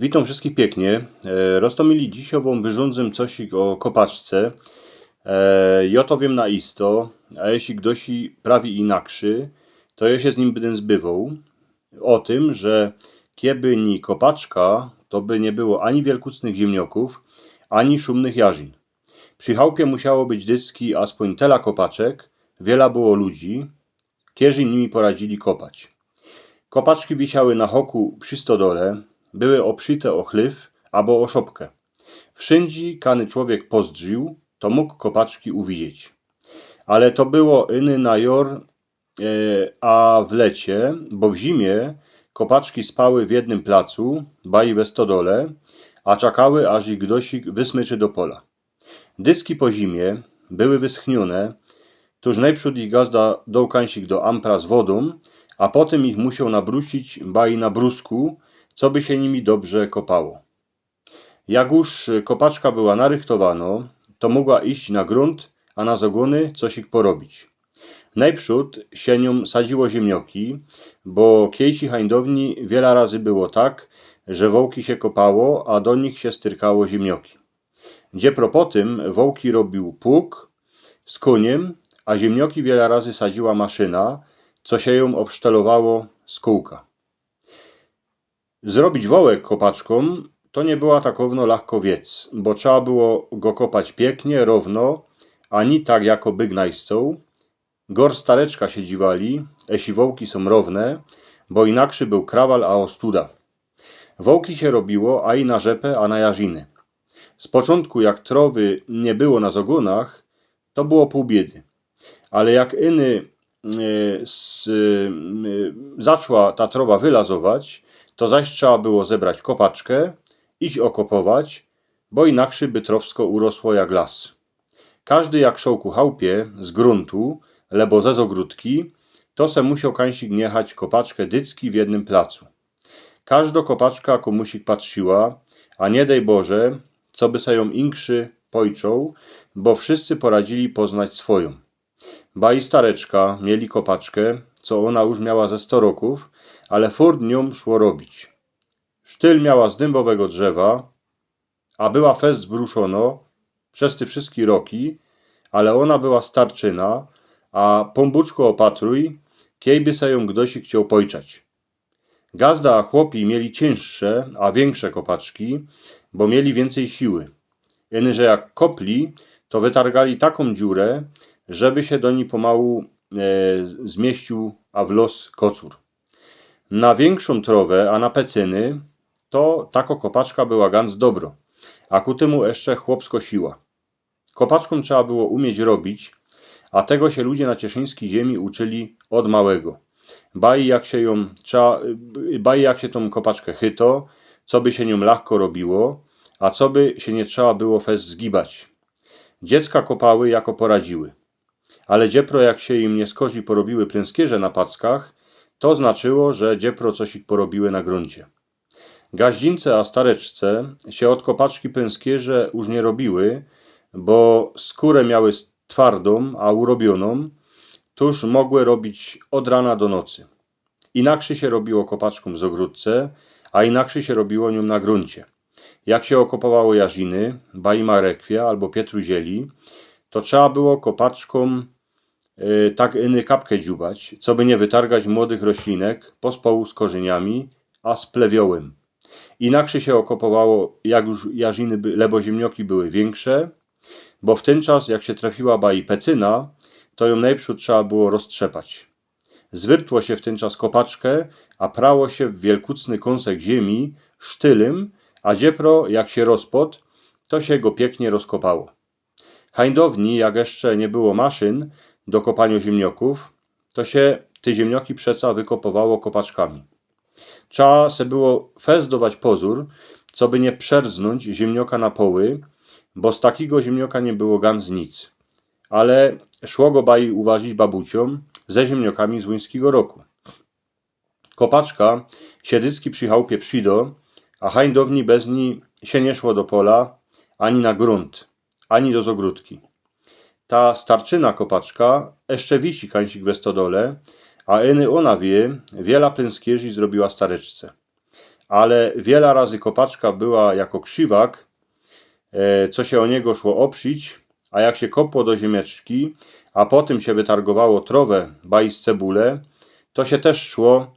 Witam wszystkich pięknie. E, Roztomili dzisiową wyrządzę cosik o kopaczce. E, Ja to wiem na isto, a jeśli ktoś prawi inakszy, to ja się z nim będę zbywał. O tym, że kieby ni kopaczka, to by nie było ani wielkucnych ziemnioków, ani szumnych jarzin. Przy chałupie musiało być dyski, a spoń tela kopaczek, wiela było ludzi, kierzy nimi poradzili kopać. Kopaczki wisiały na hoku przy stodole, były obszyte o chlyw albo o szopkę. Wszędzi kany człowiek pozdrzył, to mógł kopaczki uwidzieć. Ale to było iny na jor, e, a w lecie, bo w zimie kopaczki spały w jednym placu, baj we stodole, a czekały, aż ich gdosik wysmyczy do pola. Dyski po zimie były wyschnione, tuż najprzód ich gazda dołkańsik do ampra z wodą, a potem ich musiał nabrusić baj na brusku, co by się nimi dobrze kopało. Jak już kopaczka była narychtowano, to mogła iść na grunt, a na zagony coś ich porobić. Najprzód się nią sadziło ziemnioki, bo kiejci hańdowni wiele razy było tak, że wołki się kopało, a do nich się styrkało ziemnioki. Gdzie po tym wołki robił pług z a ziemnioki wiele razy sadziła maszyna, co się ją obsztelowało z kółka. Zrobić wołek kopaczką to nie była takowno lahko wiec, bo trzeba było go kopać pięknie, równo, ani tak jako byk najscą. Gor stareczka się dziwali, jeśli wołki są równe, bo inakszy był krawal a ostuda. Wołki się robiło, a i na rzepę, a na jarziny. Z początku, jak trowy nie było na zogonach, to było pół biedy. Ale jak iny e, zaczęła ta trowa wylazować, to zaś trzeba było zebrać kopaczkę, iść okopować, bo inakszy by trowsko urosło jak las. Każdy jak szał ku chałupie z gruntu, lebo ze zogródki, to se musiał kańsik niechać kopaczkę dycki w jednym placu. Każda kopaczka komusik patrzyła, a nie daj Boże, co by se ją inkszy pojczął, bo wszyscy poradzili poznać swoją. Ba i stareczka mieli kopaczkę, co ona już miała ze sto roków, ale furt szło robić. Sztyl miała z dębowego drzewa, a była fest zbruszono przez te wszystkie roki, ale ona była starczyna, a pombuczko opatruj, kiejby se ją ktoś chciał pojczać. Gazda a chłopi mieli cięższe, a większe kopaczki, bo mieli więcej siły. Jeny, że jak kopli, to wytargali taką dziurę, żeby się do niej pomału e, zmieścił, a w los kocur. Na większą trowę, a na pecyny, to tako kopaczka była ganz dobro, a ku temu jeszcze chłopsko siła. Kopaczką trzeba było umieć robić, a tego się ludzie na cieszyńskiej ziemi uczyli od małego. Baj jak się ją baj jak się tą kopaczkę chyto, co by się nią lahko robiło, a co by się nie trzeba było fez zgibać. Dziecka kopały jako poradziły. Ale dziepro jak się im nie skozi porobiły pręskierze na packach, to znaczyło, że dziepro coś ich porobiły na gruncie. Gaździńce a stareczce się od kopaczki pręskierze już nie robiły, bo skórę miały twardą, a urobioną, tuż mogły robić od rana do nocy. Inakrzy się robiło kopaczką z ogródce, a inakrzy się robiło nią na gruncie. Jak się okopowało jarziny, bajma rekwia albo pietruzieli, to trzeba było kopaczką y, tak iny kapkę dziubać, co by nie wytargać młodych roślinek pospołu z korzeniami, a z plewiołem. Inakrzy się okopowało, jak już jarziny, by, lebo ziemnioki były większe, bo w ten czas, jak się trafiła baj pecyna, to ją najprzód trzeba było roztrzepać. Zwyrtło się w ten czas kopaczkę, a prało się w wielkucny kąsek ziemi sztylym, a dziepro, jak się rozpod, to się go pięknie rozkopało. Hańdowni, jak jeszcze nie było maszyn do kopania ziemnioków, to się te ziemnioki przeca wykopowało kopaczkami. Trzeba se było fezdować pozór, co by nie przerznąć ziemnioka na poły, bo z takiego ziemnioka nie było ganz nic. Ale szło go baj uważić babuciom ze ziemniokami z łyńskiego roku. Kopaczka siedycki przy chałupie przydo, a hańdowni bez niej się nie szło do pola, ani na grunt, ani do zogródki. Ta starczyna kopaczka jeszcze wisi kańcik we stodole, a eny ona wie, wiela pręskierzy zrobiła stareczce. ale wiele razy kopaczka była jako krzywak, e, co się o niego szło oprzeć, a jak się kopło do ziemieczki, a potem się wytargowało trowę, bajs cebulę, to się też szło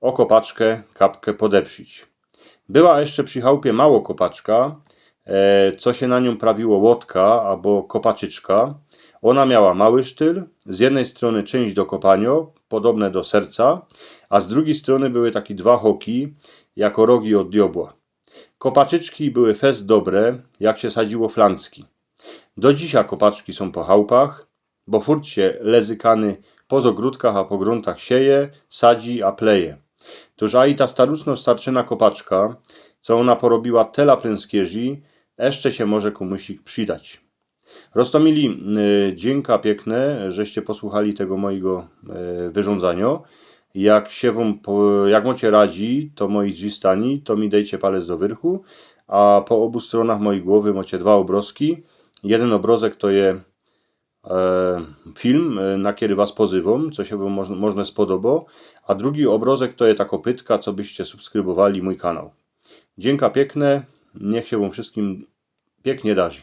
o kopaczkę kapkę podeprzeć. Była jeszcze przy chałupie mało kopaczka, co się na nią prawiło łotka albo kopaczyczka. Ona miała mały sztyl, z jednej strony część do kopania, podobne do serca, a z drugiej strony były takie dwa hoki, jako rogi od diobła. Kopaczyczki były fest dobre, jak się sadziło flancki. Do dzisiaj kopaczki są po chałupach, bo furt się lezykany po zogródkach, a po gruntach sieje, sadzi, a pleje. Toż a i ta staruczno starczyna kopaczka, co ona porobiła tela pręskieży, jeszcze się może komuś przydać. Rostomili, y, dzięka piękne, żeście posłuchali tego mojego y, wyrządzania. Jak się wam, jak macie radzi, to moi drzistani, to mi dejcie palec do wyrchu, a po obu stronach mojej głowy macie dwa obrazki. Jeden obrazek to je e, film, e, na kiedy was pozywam, co się wam moż, można spodoba, a drugi obrazek to je ta kopytka, co byście subskrybowali mój kanał. Dzięka piękne, niech się wam wszystkim pięknie darzy.